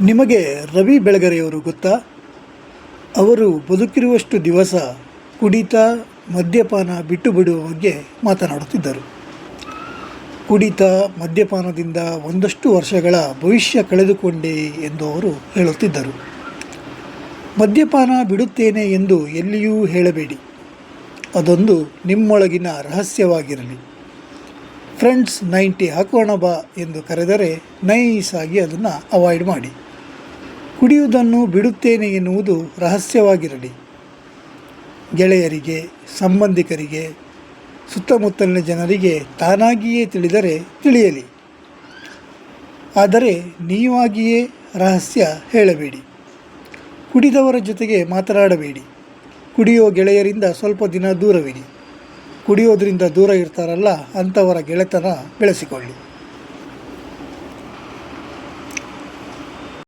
ನಿಮಗೆ ರವಿ ಬೆಳಗರೆಯವರು ಗೊತ್ತಾ? ಅವರು ಬದುಕಿರುವಷ್ಟು ದಿವಸ ಕುಡಿತ, ಮದ್ಯಪಾನ ಬಿಟ್ಟು ಬಿಡುವ ಬಗ್ಗೆ ಮಾತನಾಡುತ್ತಿದ್ದರು. ಕುಡಿತ, ಮದ್ಯಪಾನದಿಂದ ಒಂದಷ್ಟು ವರ್ಷಗಳ ಭವಿಷ್ಯ ಕಳೆದುಕೊಂಡೆ ಎಂದು ಅವರು ಹೇಳುತ್ತಿದ್ದರು. ಮದ್ಯಪಾನ ಬಿಡುತ್ತೇನೆ ಎಂದು ಎಲ್ಲಿಯೂ ಹೇಳಬೇಡಿ. ಅದೊಂದು ನಿಮ್ಮೊಳಗಿನ ರಹಸ್ಯವಾಗಿರಲಿ. ಫ್ರೆಂಡ್ಸ್ ನೈಂಟಿ ಹಾಕೋಣ ಬಾ ಎಂದು ಕರೆದರೆ ನೈಸ್ ಆಗಿ ಅದನ್ನು ಅವಾಯ್ಡ್ ಮಾಡಿ. ಕುಡಿಯುವುದನ್ನು ಬಿಡುತ್ತೇನೆ ಎನ್ನುವುದು ರಹಸ್ಯವಾಗಿರಲಿ. ಗೆಳೆಯರಿಗೆ, ಸಂಬಂಧಿಕರಿಗೆ, ಸುತ್ತಮುತ್ತಲಿನ ಜನರಿಗೆ ತಾನಾಗಿಯೇ ತಿಳಿದರೆ ತಿಳಿಯಲಿ. ಆದರೆ ನೀವಾಗಿಯೇ ರಹಸ್ಯ ಹೇಳಬೇಡಿ. ಕುಡಿದವರ ಜೊತೆಗೆ ಮಾತನಾಡಬೇಡಿ. ಕುಡಿಯೋ ಗೆಳೆಯರಿಂದ ಸ್ವಲ್ಪ ದಿನ ದೂರವಿಡಿ ಕುಡಿಯೋದರಿಂದ ದೂರ ಇರ್ತಾರಲ್ಲ, ಅಂಥವರ ಗೆಳೆತನ ಬೆಳೆಸಿಕೊಳ್ಳಿ.